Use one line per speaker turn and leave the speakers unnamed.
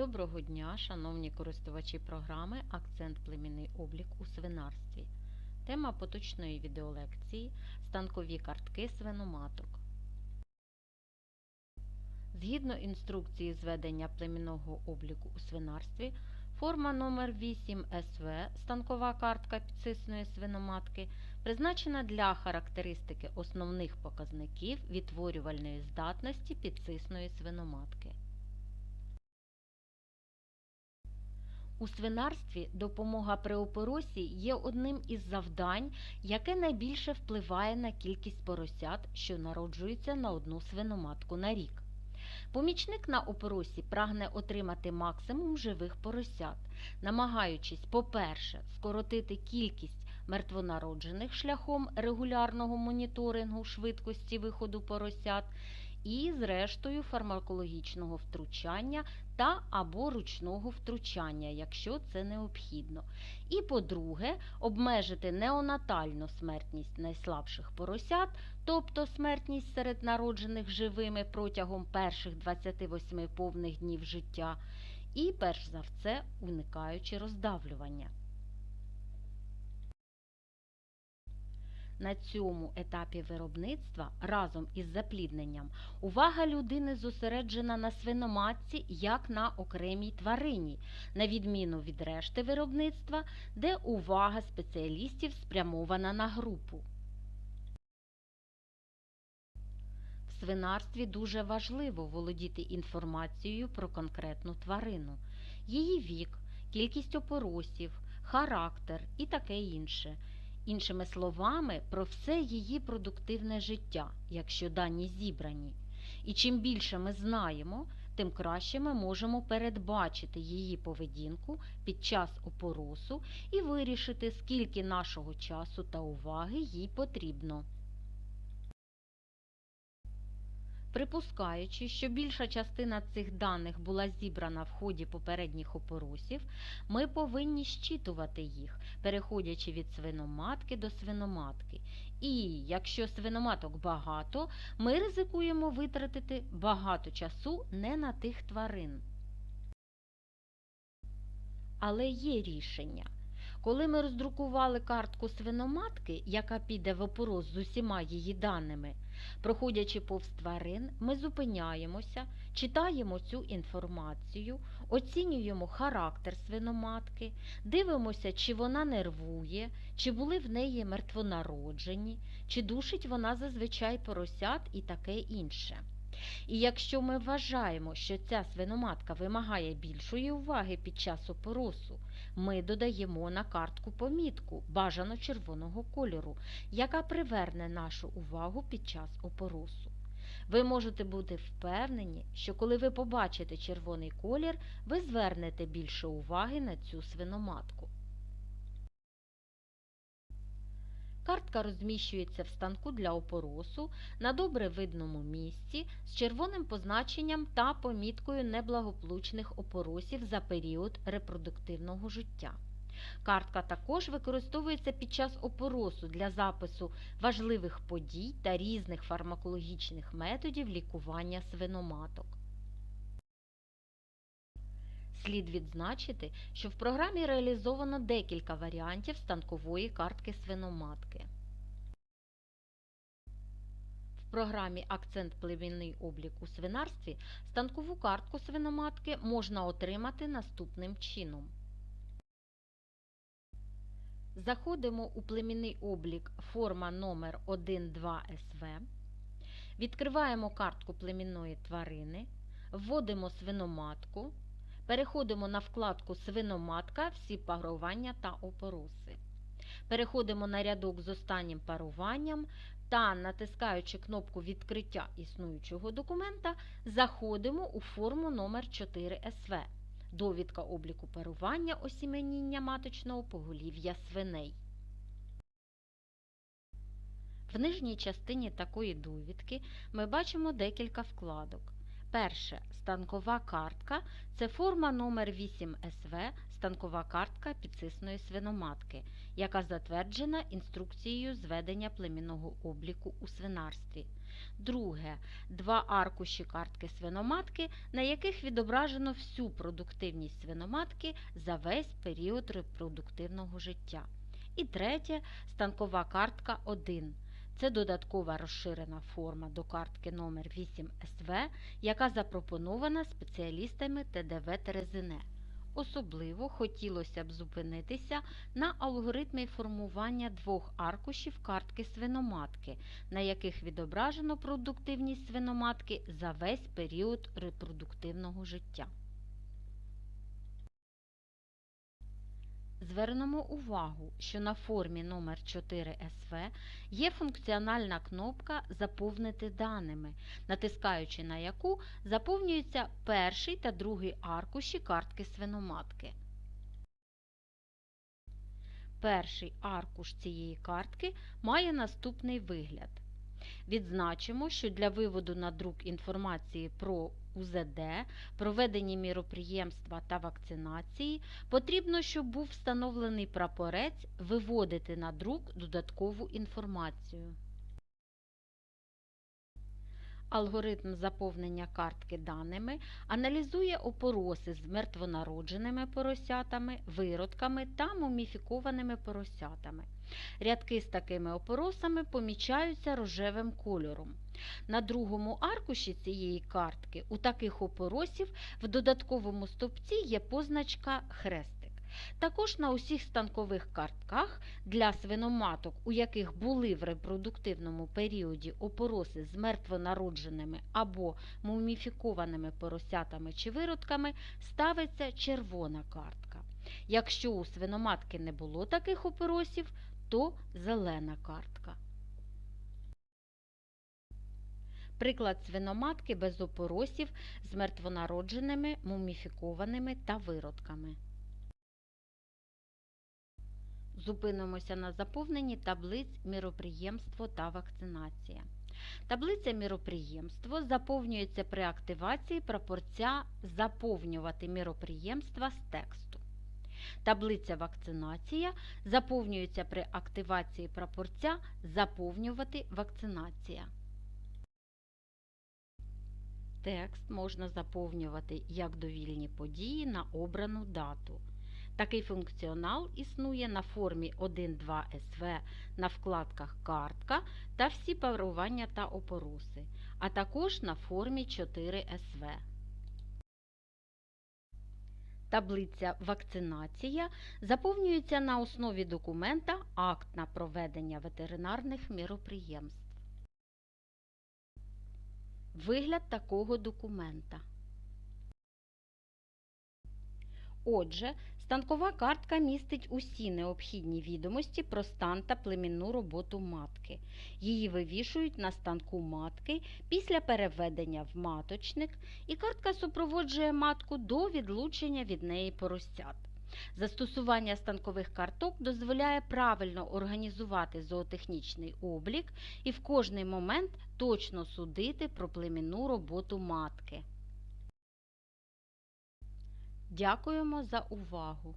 Доброго дня, шановні користувачі програми Акцент племінний облік у свинарстві. Тема поточної відеолекції станкові картки свиноматок. Згідно інструкції зведення племінного обліку у свинарстві, форма номер 8 СВ станкова картка підсисної свиноматки призначена для характеристики основних показників відтворювальної здатності підсисної свиноматки. У свинарстві допомога при опоросі є одним із завдань, яке найбільше впливає на кількість поросят, що народжуються на одну свиноматку на рік. Помічник на опоросі прагне отримати максимум живих поросят, намагаючись, по-перше, скоротити кількість мертвонароджених шляхом регулярного моніторингу швидкості виходу поросят і, зрештою, фармакологічного втручання та або ручного втручання, якщо це необхідно. І, по-друге, обмежити неонатальну смертність найслабших поросят, тобто смертність серед народжених живими протягом перших 28 повних днів життя, і, перш за все, уникаючи роздавлювання. На цьому етапі виробництва разом із заплідненням увага людини зосереджена на свиноматці як на окремій тварині, на відміну від решти виробництва, де увага спеціалістів спрямована на групу. В свинарстві дуже важливо володіти інформацією про конкретну тварину, її вік, кількість опоросів, характер і таке інше. Іншими словами, про все її продуктивне життя, якщо дані зібрані. І чим більше ми знаємо, тим краще ми можемо передбачити її поведінку під час опоросу і вирішити, скільки нашого часу та уваги їй потрібно. Припускаючи, що більша частина цих даних була зібрана в ході попередніх опоросів, ми повинні щитувати їх, переходячи від свиноматки до свиноматки. І якщо свиноматок багато, ми ризикуємо витратити багато часу не на тих тварин. Але є рішення. Коли ми роздрукували картку свиноматки, яка піде в опорос з усіма її даними, проходячи повз тварин, ми зупиняємося, читаємо цю інформацію, оцінюємо характер свиноматки, дивимося, чи вона нервує, чи були в неї мертвонароджені, чи душить вона зазвичай поросят і таке інше. І якщо ми вважаємо, що ця свиноматка вимагає більшої уваги під час опоросу, ми додаємо на картку помітку бажано червоного кольору, яка приверне нашу увагу під час опоросу. Ви можете бути впевнені, що коли ви побачите червоний колір, ви звернете більше уваги на цю свиноматку. Картка розміщується в станку для опоросу на добре видному місці з червоним позначенням та поміткою неблагополучних опоросів за період репродуктивного життя. Картка також використовується під час опоросу для запису важливих подій та різних фармакологічних методів лікування свиноматок. Слід відзначити, що в програмі реалізовано декілька варіантів станкової картки свиноматки. В програмі Акцент племінний облік у свинарстві станкову картку свиноматки можна отримати наступним чином. Заходимо у племінний облік форма номер 12 СВ. Відкриваємо картку племінної тварини, вводимо свиноматку. Переходимо на вкладку Свиноматка, всі парування та опороси. Переходимо на рядок з останнім паруванням та, натискаючи кнопку Відкриття існуючого документа, заходимо у форму номер 4 СВ. Довідка обліку парування осіменіння маточного поголів'я свиней. В нижній частині такої довідки ми бачимо декілька вкладок. Перше станкова картка це форма номер 8 СВ, станкова картка підсисної свиноматки, яка затверджена інструкцією зведення племінного обліку у свинарстві. Друге два аркуші картки свиноматки, на яких відображено всю продуктивність свиноматки за весь період репродуктивного життя. І третє станкова картка 1. Це додаткова розширена форма до картки номер 8 СВ, яка запропонована спеціалістами ТДВ Терезине. Особливо хотілося б зупинитися на алгоритмі формування двох аркушів картки свиноматки, на яких відображено продуктивність свиноматки за весь період репродуктивного життя. Звернемо увагу, що на формі номер 4 СВ є функціональна кнопка Заповнити даними, натискаючи на яку заповнюються перший та другий аркуші картки свиноматки. Перший аркуш цієї картки має наступний вигляд. Відзначимо, що для виводу на друк інформації про УЗД, проведені міроприємства та вакцинації, потрібно, щоб був встановлений прапорець виводити на друк додаткову інформацію. Алгоритм заповнення картки даними аналізує опороси з мертвонародженими поросятами, виродками та муміфікованими поросятами. Рядки з такими опоросами помічаються рожевим кольором. На другому аркуші цієї картки у таких опоросів в додатковому стовпці є позначка хрестик. Також на усіх станкових картках для свиноматок, у яких були в репродуктивному періоді опороси з мертвонародженими або муміфікованими поросятами чи виродками, ставиться червона картка. Якщо у свиноматки не було таких опоросів, то зелена картка. Приклад свиноматки без опоросів з мертвонародженими, муміфікованими та виродками. Зупинимося на заповненні таблиць міроприємство та вакцинація. Таблиця міроприємство заповнюється при активації прапорця Заповнювати міроприємства з тексту. Таблиця вакцинація заповнюється при активації прапорця Заповнювати вакцинація. Текст можна заповнювати як довільні події на обрану дату. Такий функціонал існує на формі 1.2 СВ на вкладках Картка та всі парування та опороси, а також на формі 4 СВ. Таблиця Вакцинація заповнюється на основі документа Акт на проведення ветеринарних міроприємств. Вигляд такого документа. Отже, станкова картка містить усі необхідні відомості про стан та племінну роботу матки. Її вивішують на станку матки після переведення в маточник, і картка супроводжує матку до відлучення від неї поросят. Застосування станкових карток дозволяє правильно організувати зоотехнічний облік і в кожний момент точно судити про племінну роботу матки. Дякуємо за увагу!